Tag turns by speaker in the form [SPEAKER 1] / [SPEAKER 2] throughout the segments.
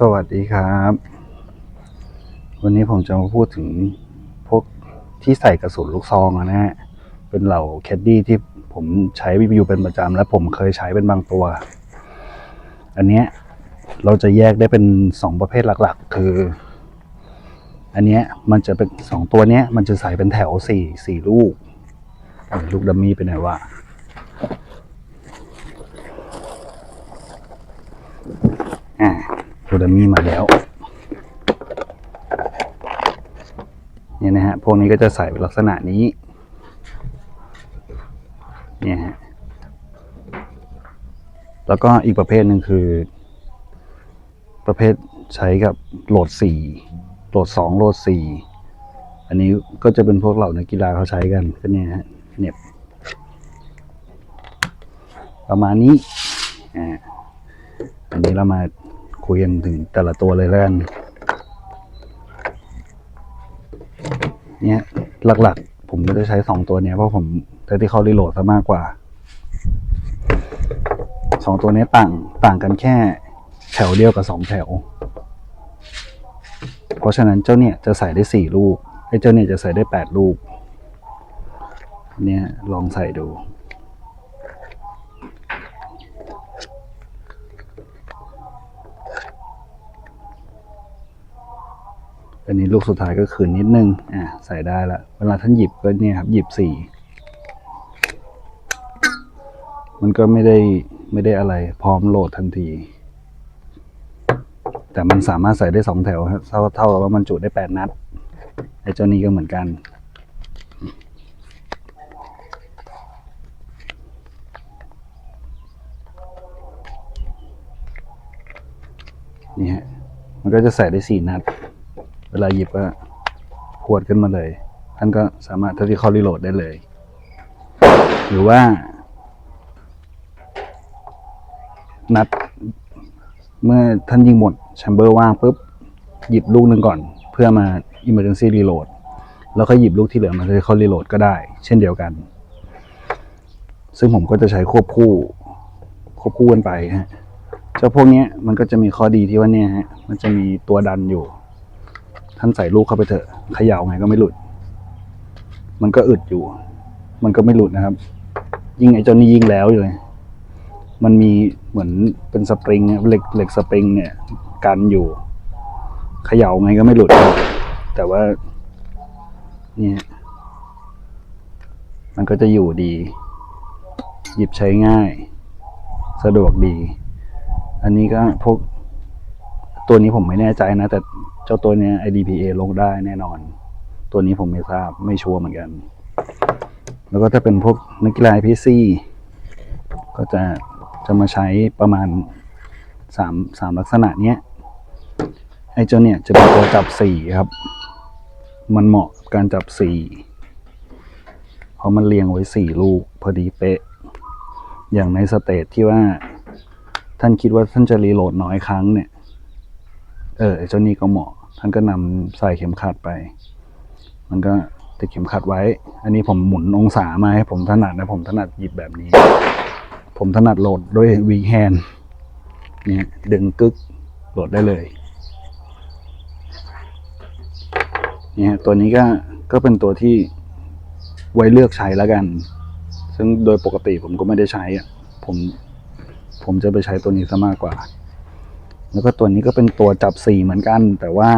[SPEAKER 1] สวัสดีครับ วันนี้ผมจะมาพูดถึงพวกที่ใส่กระสุนลูกซองนะฮะ เป็นเหล่าแคดดี้ที่ผมใช้อยู่เป็นประจำและผมเคยใช้เป็นบางตัว อันเนี้ยเราจะแยกได้เป็นสองประเภทหลักๆ คือ อันเนี้ยมันจะเป็นสองตัวเนี้ยมันจะใส่เป็นแถวสี่สี่ลูกลูกดัมมี่ไปไหนวะ อ่า โดามีมาแล้วเนี่ยนะฮะพวกนี้ก็จะใส่เป็นลักษณะนี้เนี่ยฮะแล้วก็อีกประเภทหนึ่งคือ ประเภทใช้กับโหลดสี่โหลดสองโหลดสี่อันนี้ก็จะเป็นพวกเหล่านักกีฬาเขาใช้กันก็เนี่ยฮะเน็บประมาณนี้อ่าอันนี้เรามา คุยกันถึงแต่ละตัวเลยแล้วกันเนี่ยหลักๆ ผมก็จะใช้สองตัวเนี้ยเพราะผมแต่ที่เขารีโหลดซะมากกว่าสองตัวนี้ต่างต่างกันแค่แถวเดียวกับสองแถว เพราะฉะนั้นเจ้าเนี่ยจะใส่ได้สี่ลูกไอ้เจ้าเนี่ยจะใส่ได้แปดลูกเนี่ยลองใส่ดู อันนี้ลูกสุดท้ายก็คืนนิดนึง อะใส่ได้ละ เวลาท่านหยิบก็เนี่ยครับ หยิบสี่ มันก็ไม่ได้ไม่ได้อะไร พร้อมโหลดทันที แต่มันสามารถใส่ได้สองแถวครับเท่าเท่ากับว่ามันจุได้แปดนัด ไอ้เจ้านี้ก็เหมือนกันนี่ฮะ มันก็จะใส่ได้สี่นัด เวลาหยิบก็พวดขึ้นมาเลย ท่านก็สามารถทัที่เข้ารีโหลดได้เลย หรือว่า นัด เมื่อท่านยิงหมดแชมเบอร์ว่างปุ๊บ หยิบลูกหนึ่งก่อน เพื่อมา emergency reload แล้วก็หยิบลูกที่เหลือมาที่เขารีโหลดก็ได้ เช่นเดียวกัน ซึ่งผมก็จะใช้ควบคู่ ควบคู่กันไปฮะเจ้าพวกนี้มันก็จะมีข้อดีที่ว่าเนี่ยฮะมันจะมีตัวดันอยู่านใส่ลูกเข้าไปเถอะเขย่าไงก็ไม่หลุด มันก็อึดอยู่ มันก็ไม่หลุดนะครับ ยิ่งไอ้เจ้านี่ยิ่งแล้วเลยมันมีเหมือนเป็นสปริงเนี่ยเหล็กเหล็กสปริงเนี่ยกันอยู่เขย่าไงก็ไม่หลุด แต่ว่าเนี่ยมันก็จะอยู่ดี หยิบใช้ง่าย สะดวกดี อันนี้ก็พวกตัวนี้ผมไม่แน่ใจนะ แต่ เจ้าตัวนี้ IDPA ลงได้แน่นอน ตัวนี้ผมไม่ทราบไม่ชัวร์เหมือนกัน แล้วก็ถ้าเป็นพวกนักกีฬา PC ก็จะจะมาใช้ประมาณสามสามลักษณะเนี้ยไอ้เจ้าเนี่ยจะเป็นตัวจับสีครับ มันเหมาะกับการจับสีเพราะมันเรียงไว้สี่ลูกพอดีเป๊ะ อย่างในสเตจที่ว่าท่านคิดว่าท่านจะรีโหลดน้อยครั้งเนี่ย เออไอ้เจ้านี่ก็เหมาะ ท่านก็นำใส่เข็มขัดไป มันก็ติดเข็มขัดไว้ อันนี้ผมหมุนองศามาให้ผมถนัดนะ ผมถนัดหยิบแบบนี้ ผมถนัดโหลดด้วยวีแฮนเนี่ยดึงกึกโหลดได้เลยเนี่ยตัวนี้ก็ก็เป็นตัวที่ไว้เลือกใช้แล้วกัน ซึ่งโดยปกติผมก็ไม่ได้ใช้อะผมผมจะไปใช้ตัวนี้ซะมากกว่า แล้วก็ตัวนี้ก็เป็นตัวจับสีเหมือนกัน แต่ว่า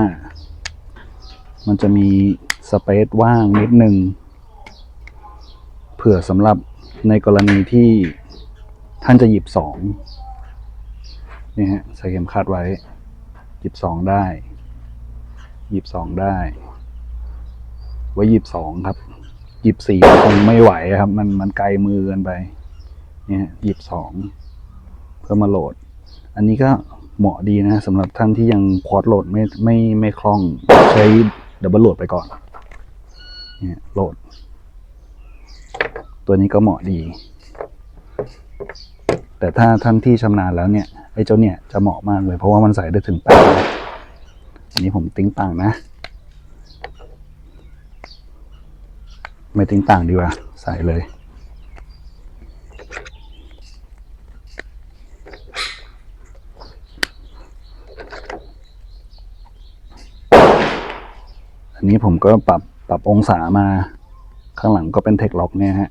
[SPEAKER 1] มันจะมีสเปซว่างนิดนึง เผื่อสำหรับในกรณีที่ท่านจะหยิบสองนี่ฮะใส่เข็มขัดไว้ หยิบสองได้ หยิบสองได้ ไว้หยิบสองครับ หยิบสี่คงไม่ไหวครับ มันมันไกลมือเกินไป เนี่ยหยิบสองเพื่อมาโหลด อันนี้ก็ เหมาะดีนะสำหรับท่านที่ยังควอดโหลดไม่ไม่ไม่คล่องใช้ดับเบิลโหลดไปก่อนเนี่ยโหลด ตัวนี้ก็เหมาะดี แต่ถ้าท่านที่ชำนาญแล้วเนี่ยไอ้เจ้าเนี่ยจะเหมาะมากเลยเพราะว่ามันใส่ได้ถึงแปดนัดอันนี้ผมติ้งต่างนะ ไม่ติ้งต่างดีกว่า ใส่เลย นนี้ผมก็ปรับปรับองศามา ข้างหลังก็เป็นเทคล็อกเนี่ยฮะ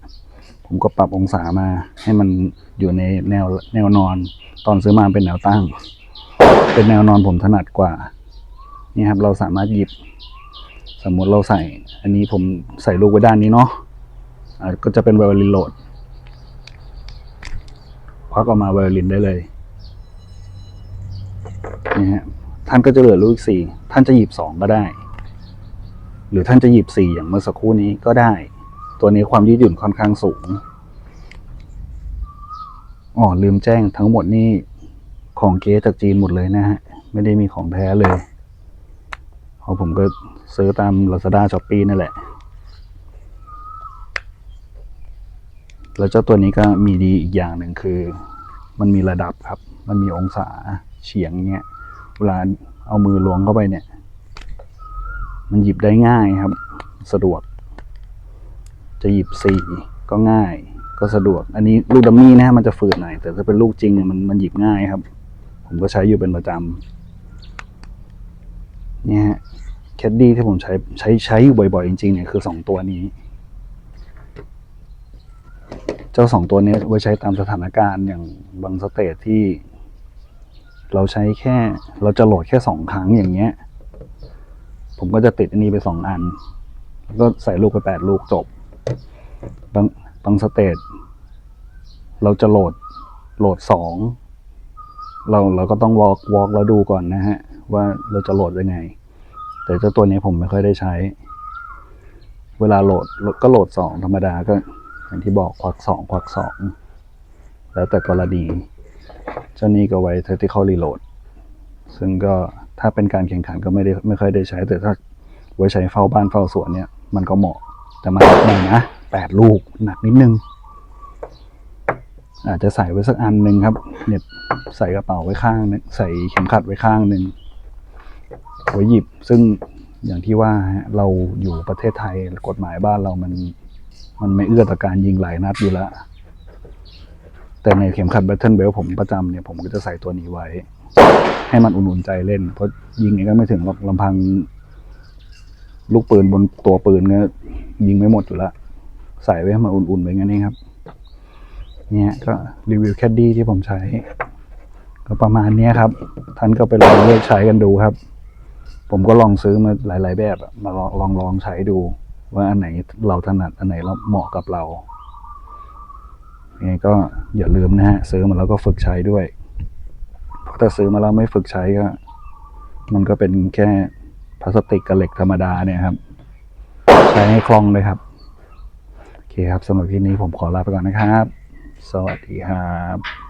[SPEAKER 1] ผมก็ปรับองศามาให้มันอยู่ในแนวแนวนอน ตอนซื้อมาเป็นแนวตั้ง เป็นแนวนอนผมถนัดกว่า นี่ครับเราสามารถหยิบ สมมติเราใส่ อันนี้ผมใส่ลูกไว้ด้านนี้เนาะอ่าก็จะเป็นไวโอลินโหลดควักออกมาไวโอลินได้เลยนี่ฮะท่านก็จะเหลือลูกอีกสี่ท่านจะหยิบสองก็ได้ หรือท่านจะหยิบสี่อย่างเมื่อสักครู่นี้ก็ได้ ตัวนี้ความยืดหยุ่นค่อนข้างสูงอ๋อลืมแจ้งทั้งหมดนี่ของเก๊จากจีนหมดเลยนะฮะ ไม่ได้มีของแท้เลยเพราะผมก็ซื้อตาม Lazada s h o p e e นั่นแหละ แล้วเจ้าตัวนี้ก็มีดีอีกอย่างหนึ่งคือ มันมีระดับครับ มันมีองศาเฉียงเงี้ย เวลาเอามือล้วงเข้าไปเนี่ย มันหยิบได้ง่ายครับ สะดวก จะหยิบสี่ก็ง่าย ก็สะดวก อันนี้ลูกดัมมี่นะฮะมันจะฝืดหน่อยแต่ถ้าเป็นลูกจริงเนี่ยมันมันหยิบง่ายครับ ผมก็ใช้อยู่เป็นประจำเนี่ยฮะแคดดี้ที่ผมใช้ใช้ใช้อยู่บ่อยๆจริงๆเนี่ยคือสองตัวนี้ เจ้าสองตัวนี้ไว้ใช้ตามสถานการณ์อย่างบางสเตจที่เราใช้แค่เราจะโหลดแค่สองครั้งอย่างเงี้ย ผมก็จะติดอันนี้ไปสองอัน แล้วก็ใส่ลูกไปแปดลูกจบบางบางสเตจเราจะโหลดโหลดสองเราเราก็ต้องวอล์กวอล์กแล้วดูก่อนนะฮะ ว่าเราจะโหลดยังไง แต่เจ้าตัวนี้ผมไม่ค่อยได้ใช้ เวลาโหลดก็โหลดสองธรรมดาก็อย่างที่บอกควักสองควักสองแล้วแต่กรณีเจ้านี้ก็ไว้ vertical reload ซึ่งก็ ถ้าเป็นการแข่งขันก็ไม่ได้ไม่ค่อยได้ใช้ แต่ถ้าไว้ใช้เฝ้าบ้านเฝ้าสวนเนี่ยมันก็เหมาะ แต่มันหนักหน่อยนะแปดลูกหนักนิดนึง อาจจะใส่ไว้สักอันหนึ่งครับ เนี่ยใส่กระเป๋าไว้ข้างนึงใส่เข็มขัดไว้ข้างหนึ่งไว้หยิบ ซึ่งอย่างที่ว่าเราอยู่ประเทศไทยกฎหมายบ้านเรามัน มันไม่เอื้อต่อการยิงหลายนัดอยู่แล้ว แต่ในเข็มขัด Battle Belt ผมประจำเนี่ยผมก็จะใส่ตัวนี้ไว้ ให้มันอุ่นๆใจเล่น เพราะยิงเองก็ไม่ถึงหรอกลำพัง ลูกปืนบนตัวปืนก็ยิงไม่หมดอยู่ล้วใส่ไว้ให้มันอุ่นๆไปงั้นเองครับ เนี่ยก็รีวิวแคดดี้ที่ผมใช้ ก็ประมาณเนี้ยครับ ท่านก็ไปลองเลือกใช้กันดูครับ ผมก็ลองซื้อมาหลาย ๆ แบบมาลองลองลองใช้ดู ว่าอันไหนเราถนัดอันไหนเราเหมาะกับเรา ยังไงก็อย่าลืมนะฮะซื้อมาแล้วก็ฝึกใช้ด้วย เพราะถ้าซื้อมาแล้วไม่ฝึกใช้ก็ มันก็เป็นแค่พลาสติกกับเหล็กธรรมดาเนี่ยครับ ใช้ให้คล่องเลยครับ โอเคครับสำหรับที่นี้ผมขอลาไปก่อนนะครับ สวัสดีครับ